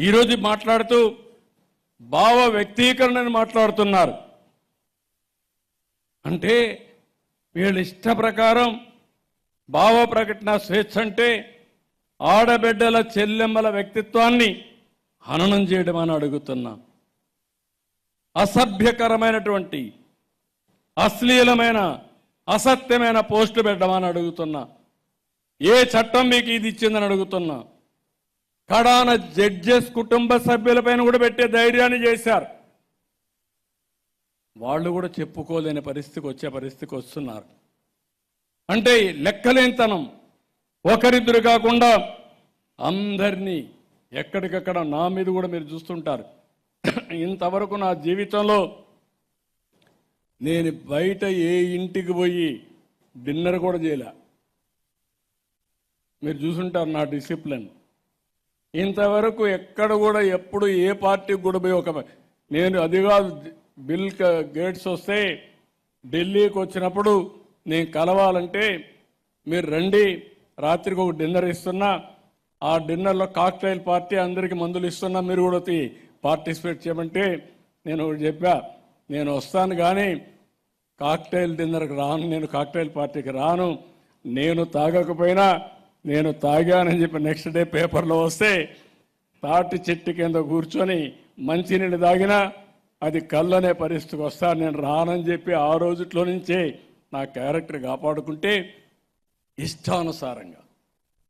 ఈరోజు మాట్లాడుతూ భావ వ్యక్తీకరణని మాట్లాడుతున్నారు. అంటే వీళ్ళ ఇష్ట ప్రకారం భావ ప్రకటన స్వేచ్ఛ అంటే ఆడబిడ్డల చెల్లెమ్మల వ్యక్తిత్వాన్ని హననం చేయడం అని అడుగుతున్నా. అసభ్యకరమైనటువంటి అశ్లీలమైన అసత్యమైన పోస్టు పెట్టమని అడుగుతున్నా. ఏ చట్టం మీకు ఇది ఇచ్చిందని అడుగుతున్నా. కడాన జడ్జెస్ కుటుంబ సభ్యులపైన కూడా పెట్టే ధైర్యాన్ని చేశారు. వాళ్ళు కూడా చెప్పుకోలేని పరిస్థితికి వచ్చే పరిస్థితికి వస్తున్నారు. అంటే లెక్కలేనితనం ఒకరిద్దరు కాకుండా అందరినీ ఎక్కడికక్కడ నా మీద కూడా మీరు చూస్తుంటారు. ఇంతవరకు నా జీవితంలో నేను బయట ఏ ఇంటికి పోయి డిన్నర్ కూడా చేయలే. మీరు చూసుంటారు నా డిసిప్లిన్. ఇంతవరకు ఎక్కడ కూడా ఎప్పుడు ఏ పార్టీకి కూడా పోయి ఒక నేను అది కాదు బిల్ గేట్స్ వస్తే ఢిల్లీకి వచ్చినప్పుడు నేను కలవాలంటే మీరు రండి రాత్రికి ఒక డిన్నర్ ఇస్తున్నా ఆ డిన్నర్లో కాక్టైల్ పార్టీ అందరికీ మందులు ఇస్తున్నా మీరు కూడా పార్టిసిపేట్ చేయమంటే నేను ఒకటి చెప్పా నేను వస్తాను కానీ కాక్టైల్ డిన్నర్కి రాను నేను కాక్టైల్ పార్టీకి రాను నేను తాగకపోయినా నేను తాగానని చెప్పి నెక్స్ట్ డే పేపర్లో వస్తే తాటి చెట్టు కింద కూర్చొని మంచినీళ్ళు తాగినా అది కళ్ళనే పరిస్థితికి వస్తాను నేను రానని చెప్పి ఆ రోజుట్లో నుంచే నా క్యారెక్టర్ కాపాడుకుంటే ఇష్టానుసారంగా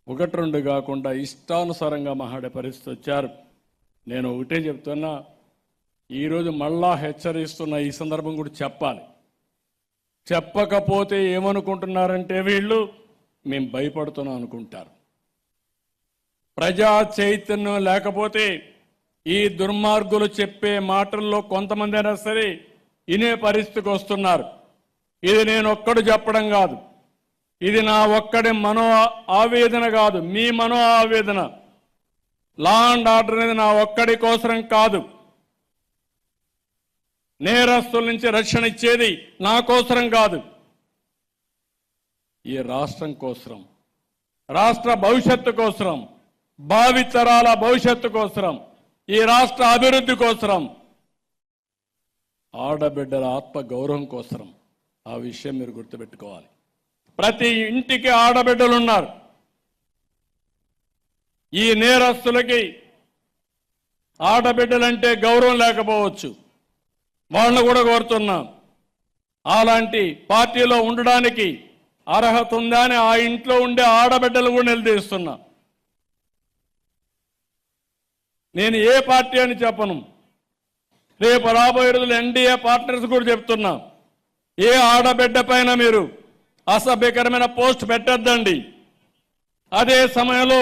ఒకటి రెండు కాకుండా ఇష్టానుసారంగా మాట్లాడే పరిస్థితి వచ్చారు. నేను ఒకటే చెప్తున్నా ఈరోజు మళ్ళా హెచ్చరిస్తున్న ఈ సందర్భం కూడా చెప్పాలి. చెప్పకపోతే ఏమనుకుంటున్నారంటే వీళ్ళు? మేము భయపడుతున్నాం అనుకుంటారు. ప్రజా చైతన్యం లేకపోతే ఈ దుర్మార్గులు చెప్పే మాటల్లో కొంతమంది అయినా సరే ఇనే పరిస్థితికి వస్తున్నారు. ఇది నేను ఒక్కడు చెప్పడం కాదు. ఇది నా ఒక్కడి మనో ఆవేదన కాదు. మీ మనో ఆవేదన. లా అండ్ ఆర్డర్ అనేది నా ఒక్కడి కోసరం కాదు. నేరస్తుల నుంచి రక్షణ ఇచ్చేది నా కోసరం కాదు. ఈ రాష్ట్రం కోసరం. రాష్ట్ర భవిష్యత్తు కోసరం. భావితరాల భవిష్యత్తు కోసరం. ఈ రాష్ట్ర అభివృద్ధి కోసరం. ఆడబిడ్డల ఆత్మ గౌరవం కోసరం. ఆ విషయం మీరు గుర్తుపెట్టుకోవాలి. ప్రతి ఇంటికి ఆడబిడ్డలు ఉన్నారు. ఈ నేరస్తులకి ఆడబిడ్డలంటే గౌరవం లేకపోవచ్చు. వాళ్ళను కూడా కోరుతున్నాం. అలాంటి పార్టీలో ఉండడానికి అర్హత ఉందా అని ఆ ఇంట్లో ఉండే ఆడబిడ్డలు కూడా నిలదీస్తున్నా. నేను ఏ పార్టీ అని చెప్పను. రేపు రాబోయే రోజులు ఎన్డీఏ పార్ట్నర్స్ కూడా చెప్తున్నా. ఏ ఆడబిడ్డ పైన మీరు అసభ్యకరమైన పోస్ట్ పెట్టద్దండి. అదే సమయంలో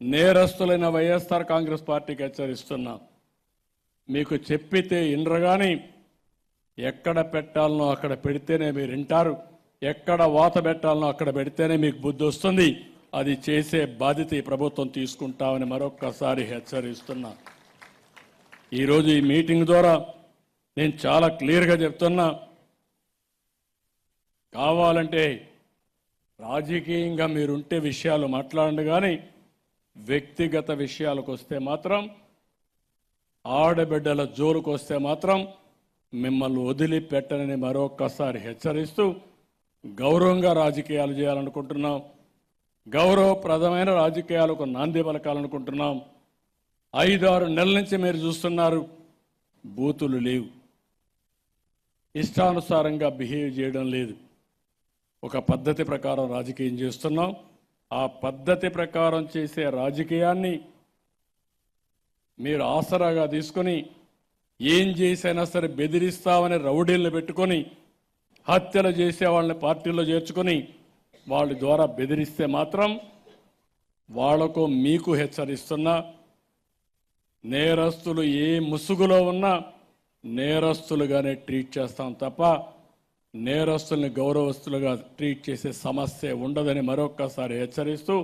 నేరస్తులైన వైఎస్ఆర్ కాంగ్రెస్ పార్టీకి హెచ్చరిస్తున్నా. మీకు చెప్పితే ఇండ్రగాని కానీ ఎక్కడ పెట్టాలనో అక్కడ పెడితేనే మీరు వింటారు. ఎక్కడ వాత పెట్టాలనో అక్కడ పెడితేనే మీకు బుద్ధి వస్తుంది. అది చేసే బాధ్యత ఈ ప్రభుత్వం తీసుకుంటామని మరొక్కసారి హెచ్చరిస్తున్నా. ఈరోజు ఈ మీటింగ్ ద్వారా నేను చాలా క్లియర్గా చెప్తున్నా. కావాలంటే రాజకీయంగా మీరుంటే విషయాలు మాట్లాడండి కానీ వ్యక్తిగత విషయాలకు వస్తే మాత్రం ఆడబిడ్డల జోలుకు వస్తే మాత్రం మిమ్మల్ని వదిలిపెట్టనని మరొక్కసారి హెచ్చరిస్తూ గౌరవంగా రాజకీయాలు చేయాలనుకుంటున్నాం. గౌరవప్రదమైన రాజకీయాలకు నాంది పలకాలనుకుంటున్నాం. ఐదారు నెలల నుంచి మీరు చూస్తున్నారు బూతులు లేవు. ఇష్టానుసారంగా బిహేవ్ చేయడం లేదు. ఒక పద్ధతి ప్రకారం రాజకీయం చేస్తున్నాం. ఆ పద్ధతి ప్రకారం చేసే రాజకీయాన్ని మీరు ఆసరాగా తీసుకొని ఏం చేసైనా సరే బెదిరిస్తామని రౌడీలను పెట్టుకొని హత్యలు చేసే వాళ్ళని పార్టీలో చేర్చుకొని వాళ్ళ ద్వారా బెదిరిస్తే మాత్రం వాళ్ళకు మీకు హెచ్చరిస్తున్నా నేరస్తులు ఏ ముసుగులో ఉన్నా నేరస్తులుగానే ట్రీట్ చేస్తాం తప్ప నేరస్తుల్ని గౌరవస్తులుగా ట్రీట్ చేసే సమస్య ఉండదని మరొక్కసారి హెచ్చరిస్తూ